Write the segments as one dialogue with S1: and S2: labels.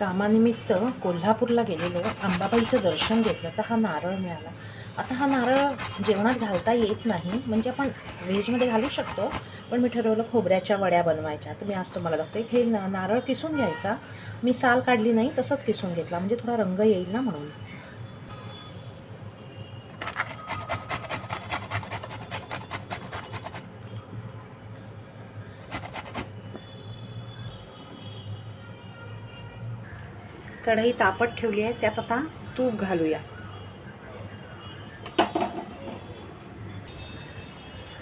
S1: कामानिमित्त कोल्हापूरला गेलेलो अंबाबाईचं दर्शन घेतलं तर हा नारळ मिळाला. आता हा नारळ जेवणात घालता येत नाही म्हणजे आपण व्हेजमध्ये घालू शकतो पण मी ठरवलं खोबऱ्याच्या वड्या बनवायच्या. तर मी आज तुम्हाला दाखवते हे नारळ किसून घ्यायचा. मी साल काढली नाही तसंच किसून घेतला म्हणजे थोडा रंग येईल ना म्हणून. कढई तापत ठेवली आहे त्यात आता तूप घालूया.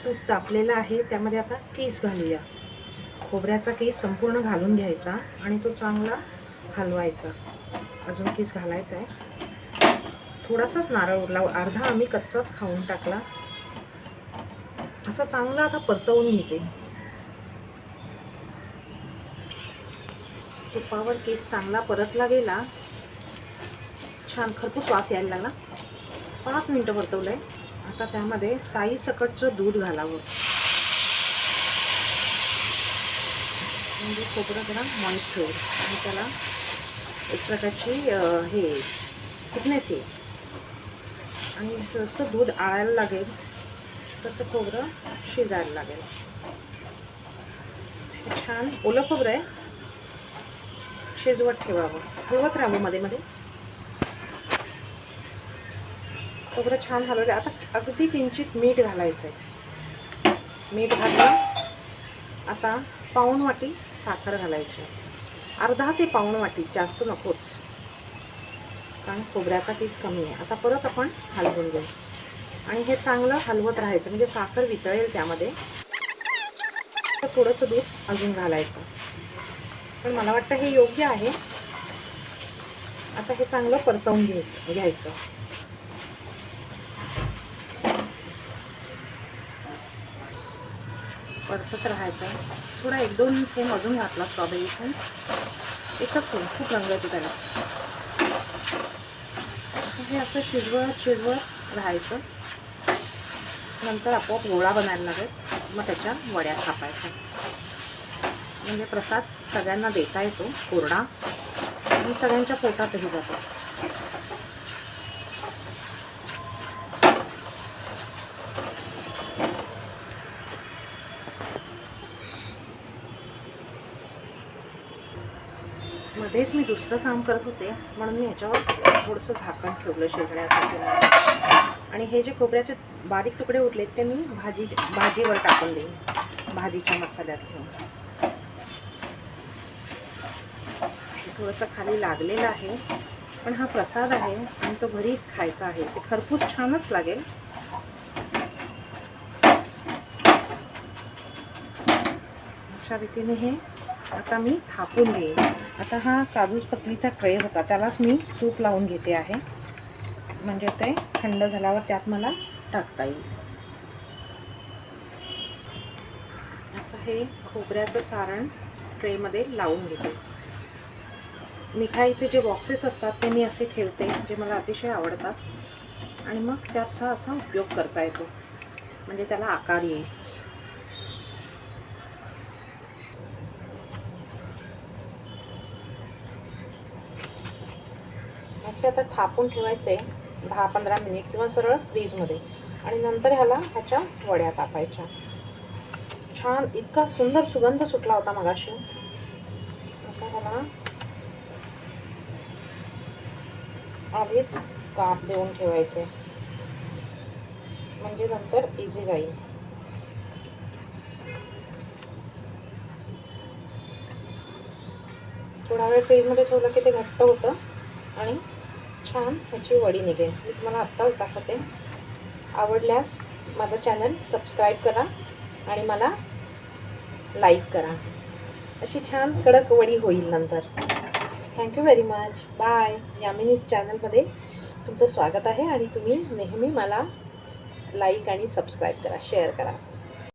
S1: तूप तापलेलं आहे त्यामध्ये आता केस घालूया. खोबऱ्याचा केस संपूर्ण घालून घ्यायचा आणि तो चांगला हलवायचा. अजून केस घालायचा आहे थोडासाच नारळ उरला अर्धा आम्ही कच्चाच खाऊन टाकला. असा चांगला आता परतवून घेते. तुपावर केस चांगला परतला गेला. छान खरपूस वास यायला लागला. पाच मिनटं परतवलं आहे आता त्यामध्ये साई सकटचं दूध घालावं. म्हणजे खोबरं जरा मॉइस्ट होईल आणि त्याला एक प्रकारची हे थिकनेस येईल आणि जसं दूध आळायला लागेल तसं खोबरं शिजायला लागेल. छान ओलं खोबरं आहे. शिजवत ठेवावं. हलवत राहावं मध्ये मध्ये. सगळं छान हलवलं. आता अगदी किंचित मीठ घालायचं आहे मीठ घातलं. आता पाऊण वाटी साखर घालायची. अर्धा ते पाऊण वाटी जास्त नकोच. कारण खोबऱ्याचा पीस कमी आहे. आता परत आपण हलवून घेऊ. आणि हे चांगलं हलवत राहायचं. म्हणजे साखर वितळेल त्यामध्ये. तर थोडंसं दूध अजून घालायचं. पण मला वाटतं हे योग्य आहे. आता हे चांगलं परतवून घ्याय घ्यायचं. परतत राहायचं. थोडा एक दोन थेंब अजून घातला स्ट्रॉबेरी पण. एकच थेंब खूप रंग येतो त्याला. हे असं शिजवत शिजवत राहायचं. नंतर आपोआप गोळा बनायला लागेल मग त्याच्या वड्या कापायच्या म्हणजे प्रसाद सगळ्यांना देता येतो कोरडा. आणि सगळ्यांच्या पोटातही जातो. मध्येच मी दुसरं काम करत होते म्हणून मी ह्याच्यावर थोडंसं झाकण ठेवलं शिजण्यासाठी. आणि हे जे खोबऱ्याचे बारीक तुकडे उरलेत ते मी भाजी भाजीवर टाकून देईन. भाजीच्या मसाल्यात घेऊन. थोडंसं खाली लागलेलं आहे. पण हा प्रसाद आहे आणि तो घरीच खायचा आहे. ते खरपूस छानच लागेल. अशा रीतीने हे आता मी थापून घेईन. आता हा काजू पतलीचा ट्रे होता. त्यालाच मी तूप लावून घेते आहे. म्हणजे ते थंड झाल्यावर त्यात मला टाकता येईल. आता हे खोबऱ्याचं सारण ट्रेमध्ये लावून घेते. मिठाईचे जे बॉक्सेस असतात ते मी असे ठेवते जे मला अतिशय आवडतात. आणि मग त्याचा असा उपयोग करता येतो. म्हणजे त्याला आकार येईल. असे आता थापून ठेवायचे दहा पंधरा मिनिट किंवा सरळ फ्रीजमध्ये आणि नंतर ह्याला ह्याच्या वड्या कापायच्या. छान इतका सुंदर सुगंध सुटला होता मगाशी. आता ह्याला आधीच काप देऊन ठेवायचे. म्हणजे नंतर इझी जाईल. थोडा वेळ फ्रीजमध्ये ठेवलं की ते घट्ट होतं आणि छान ह्याची वडी निघेल. मी तुम्हाला आत्ताच दाखवते. आवडल्यास माझं चॅनल सबस्क्राईब करा आणि मला लाईक करा. अशी छान कडक वडी होईल नंतर. Thank you very much bye Yamini's चॅनलमध्ये तुमचं स्वागत आहे आणि तुम्ही नेहमी मला लाईक आणि सबस्क्राईब करा शेअर करा.